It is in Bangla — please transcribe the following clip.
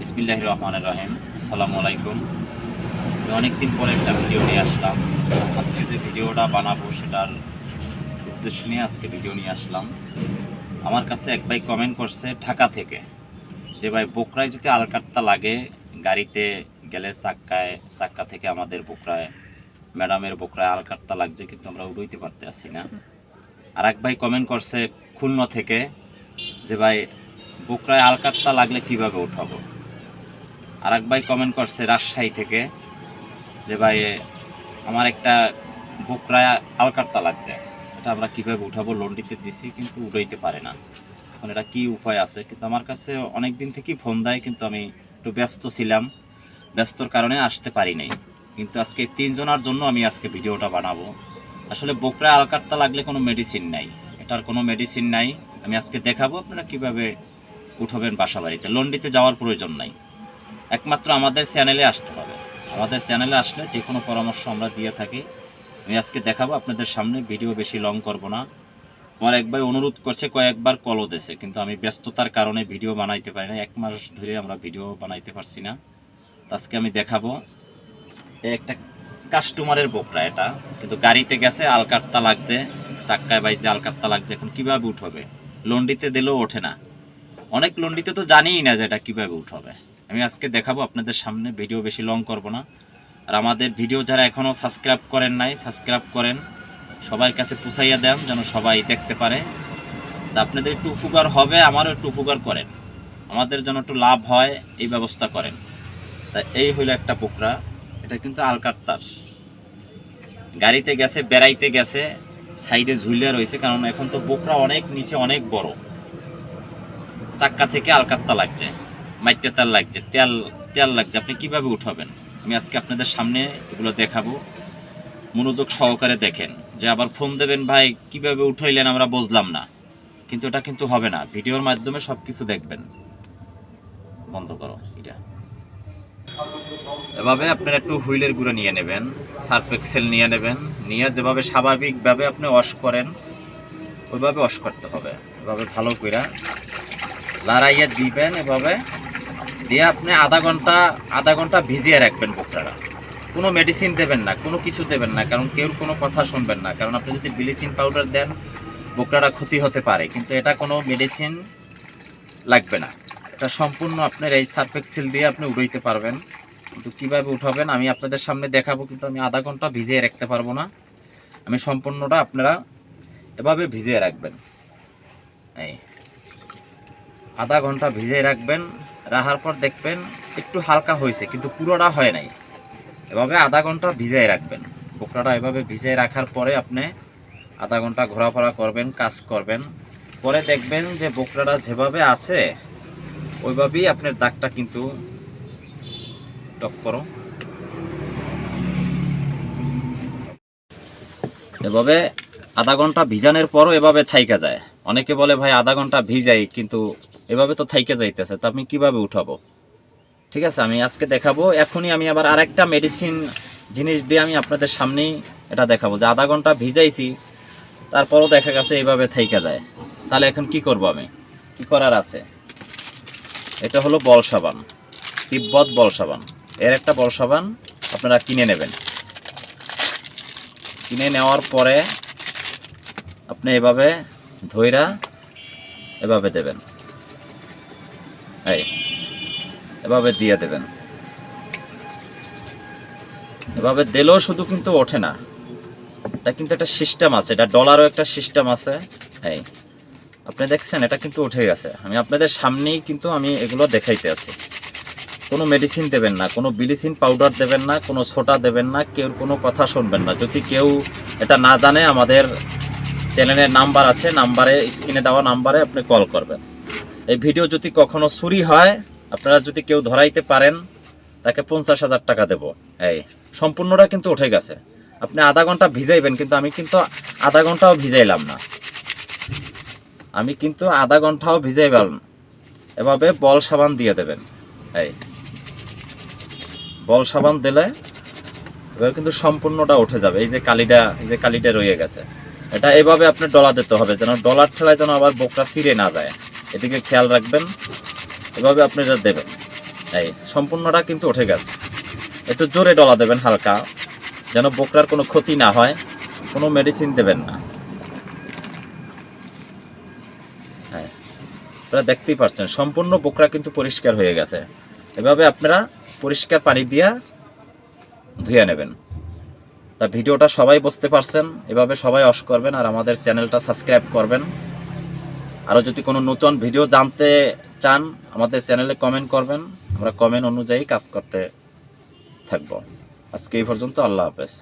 বিসমিল্লাহ রহমান রহিম। আসসালামু আলাইকুম অনেকদিন পরে একটা ভিডিও নিয়ে আসলাম। আজকে যে ভিডিওটা বানাবো সেটার উদ্দেশ্য নিয়ে আজকে ভিডিও নিয়ে আসলাম। আমার কাছে এক ভাই কমেন্ট করছে ঢাকা থেকে। যে ভাই, বোকরায় যদি আলকাট্টা লাগে, গাড়িতে গেলে চাক্কায়, চাক্কা থেকে আমাদের বোকরায়, ম্যাডামের বোকরায় আলকাট্টা লাগছে, কিন্তু আমরা উড়ইতে পারতে আসি না। আর এক ভাই কমেন্ট করছে খুলনা থেকে যে ভাই, বোকরায় আলকাট্টা লাগলে কীভাবে উঠাবো? আর এক ভাই কমেন্ট করছে রাজশাহী থেকে যে, ভাই, আমার একটা বোকরায় আলকাট্টা লাগছে। এটা আমরা কীভাবে উঠাবো? লন্ডিতে দিছি, কিন্তু উঠাইতে পারে না। এখন এটা কী উপায় আছে? কিন্তু আমার কাছে অনেক দিন থেকেই ফোন দেয়, কিন্তু আমি একটু ব্যস্ত ছিলাম। ব্যস্তর কারণে আসতে পারি নাই। কিন্তু আজকে তিনজনার জন্য আমি আজকে ভিডিওটা বানাবো। আসলে বোকরা আলকাট্টা লাগলে কোনো মেডিসিন নাই। এটার কোনো মেডিসিন নাই। আমি আজকে দেখাবো আপনারা কীভাবে উঠবেন বাসা বাড়িতে লন্ডিতে যাওয়ার প্রয়োজন নাই। একমাত্র আমাদের চ্যানেলে আসতে হবে। আমাদের চ্যানেলে আসলে যে কোনো পরামর্শ আমরা দিয়ে থাকি। আমি আজকে দেখাবো আপনাদের সামনে, ভিডিও বেশি লং করব না। আমার একবার অনুরোধ করছে, কয়েকবার কলও দেশে কিন্তু আমি ব্যস্ততার কারণে ভিডিও বানাইতে পারি না এক মাস ধরে আমরা ভিডিও বানাইতে পারছি না। আজকে আমি দেখাবো একটা কাস্টমারের বোকরা এটা। কিন্তু গাড়িতে গেছে আলকাত্তা লাগছে, চাক্কায় বাইছে আলকাত্তা লাগছে। এখন কীভাবে উঠবে? লন্ডিতে দিলেও ওঠে না। অনেক লন্ডিতে তো জানিই না যে এটা কীভাবে উঠবে। আমি আজকে দেখাবো আপনাদের সামনে, ভিডিও বেশি লং করব না। আর আমাদের ভিডিও যারা এখনও সাবস্ক্রাইব করেন নাই সাবস্ক্রাইব করেন। সবার কাছে পুষাইয়া দেন, যেন সবাই দেখতে পারে। তা আপনাদের একটু উপকার হবে, আমারও একটু উপকার করেন। আমাদের যেন একটু লাভ হয়, এই ব্যবস্থা করেন। তা এই হলো একটা পোকরা, এটা কিন্তু আলকাত্তার গাড়িতে গেছে, বেড়াইতে গেছে, সাইডে ঝুলিয়া রয়েছে, কারণ এখন তো বোকরা অনেক নিচে অনেক বড়। চাক্কা থেকে আলকাত্তা লাগছে। মাইটে তেল লাগছে, তেল তেল লাগছে। আপনি কীভাবে উঠাবেন? আমি আজকে আপনাদের সামনে এগুলো দেখাবো। মনোযোগ সহকারে দেখেন। যে আবার ফোন দেবেন, ভাই, কীভাবে উঠাইলেন আমরা বুঝলাম না। কিন্তু এটা কিন্তু হবে না। ভিডিওর মাধ্যমে সব কিছু দেখবেন। বন্ধ করো এটা। এভাবে আপনারা একটু হুইলের গুঁড়ো নিয়ে নেবেন, সার্ফ এক্সেল নিয়ে নেবেন। নিয়ে যেভাবে স্বাভাবিকভাবে আপনি ওয়াশ করেন, ওইভাবে ওয়াশ করতে হবে। এভাবে ভালো করে লড়াইয়া দিবেন, এভাবে দিয়ে আপনি আধা ঘণ্টা আধা ঘণ্টা ভিজিয়ে রাখবেন বোকটারা কোনো মেডিসিন দেবেন না, কোনো কিছু দেবেন না, কারণ কেউ কোনো কথা শুনবেন না। কারণ আপনি যদি ব্লিচিং পাউডার দেন বোকরাটা ক্ষতি হতে পারে। কিন্তু এটা কোনো মেডিসিন লাগবে না। এটা সম্পূর্ণ আপনার এই সার্ফেক্সিল দিয়ে আপনি উড়াইতে পারবেন। কিন্তু কীভাবে উঠাবেন, আমি আপনাদের সামনে দেখাবো, কিন্তু আমি আধা ঘণ্টা ভিজিয়ে রাখতে পারব না। আমি সম্পূর্ণটা আপনারা এভাবে ভিজিয়ে রাখবেন। এই। আধা ঘণ্টা ভিজিয়ে রাখবেন, রাখার পর দেখবেন একটু হালকা হয়েছে, কিন্তু পুরোটা হয় নাই। এভাবে আধা ঘণ্টা ভিজিয়ে রাখবেন। বোকরাটা এভাবে ভিজিয়ে রাখার পরে আপনি আধা ঘণ্টা ঘোরাফেরা করবেন, কাজ করবেন। পরে দেখবেন যে বোকরাটা যেভাবে আছে, ওইভাবেই আপনার দাগটা কিন্তু টক করো। এভাবে আধা ঘণ্টা ভিজানোর পরও এভাবে থাইকা যায়। অনেকে বলে, ভাই, আধা ঘণ্টা ভিজাই, কিন্তু এভাবে তো থাইকে যাইতেছে, তো আপনি কীভাবে উঠাবো? ঠিক আছে, আমি আজকে দেখাবো। এখনই আমি আবার আরেকটা মেডিসিন জিনিস দিয়ে আমি আপনাদের সামনেই এটা দেখাবো। যে আধা ঘণ্টা ভিজাইছি, তারপরও দেখা গেছে এইভাবে থাইকা যায়। তাহলে এখন কি করব আমি? কি করার আছে? এটা হলো বল সাবান, তিব্বত বল সাবান। এর একটা বল সাবান আপনারা কিনে নেবেন। কিনে নেওয়ার পরে আপনি এভাবে ধইরা এভাবে দেবেন। এই, এভাবে দিয়ে দেবেন। এভাবে দিলেও শুধু কিন্তু ওঠে না। এটা কিন্তু একটা সিস্টেম আছে, এটা ডলারও একটা সিস্টেম আছে। এই, আপনি দেখছেন, এটা কিন্তু উঠে গেছে। আমি আপনাদের সামনেই কিন্তু আমি এগুলো দেখাইতে আছি। কোনো মেডিসিন দেবেন না, কোনো ব্লিচিং পাউডার দেবেন না, কোনো ছোটা দেবেন না, কেউ কোনো কথা শুনবেন না। যদি কেউ এটা না জানে, আমাদের চ্যানেলের নাম্বার আছে নাম্বারে স্ক্রিনে দেওয়া নাম্বারে আপনি কল করবেন। এই ভিডিও যদি কখনো চুরি হয়, আপনারা যদি কেউ ধরাইতে পারেন, তাকে পঞ্চাশ হাজার টাকা দেব। এই, সম্পূর্ণটা কিন্তু উঠে গেছে। আপনি আধা ঘণ্টা ভিজাইবেন, কিন্তু আমি কিন্তু আধা ঘন্টাও ভিজাইলাম না। আমি কিন্তু আধা ঘন্টাও ভিজাইলাম এভাবে বল সাবান দিয়ে দেবেন। এই, বল সাবান দিলে এবার কিন্তু সম্পূর্ণটা উঠে যাবে। এই যে কালিটা, এই যে কালিটা রয়ে গেছে। এটা এভাবে আপনি ডলা দিতে হবে, যেন ডলার ঠেলায় যেন আবার বোকরা ছিঁড়ে না যায়। এদিকে খেয়াল রাখবেন, এভাবে আপনি এটা দেবেন, এই সম্পূর্ণটা কিন্তু উঠে গেছে। একটু জোরে ডলা দেবেন হালকা, যেন বোকরার কোনো ক্ষতি না হয়, কোনো মেডিসিন দেবেন না। হ্যাঁ আপনারা দেখতেই পাচ্ছেন সম্পূর্ণ বোকরা কিন্তু পরিষ্কার হয়ে গেছে। এভাবে আপনারা পরিষ্কার পানি দিয়া ধুয়ে নেবেন। তা ভিডিওটা সবাই বুঝতে পারছেন, এভাবে সবাই অস করবেন আর আমাদের চ্যানেলটা সাবস্ক্রাইব করবেন। আরও যদি কোনো নতুন ভিডিও জানতে চান, আমাদের চ্যানেলে কমেন্ট করবেন। আমরা কমেন্ট অনুযায়ী কাজ করতে থাকব। আজকে এই পর্যন্ত, আল্লাহ হাফেজ।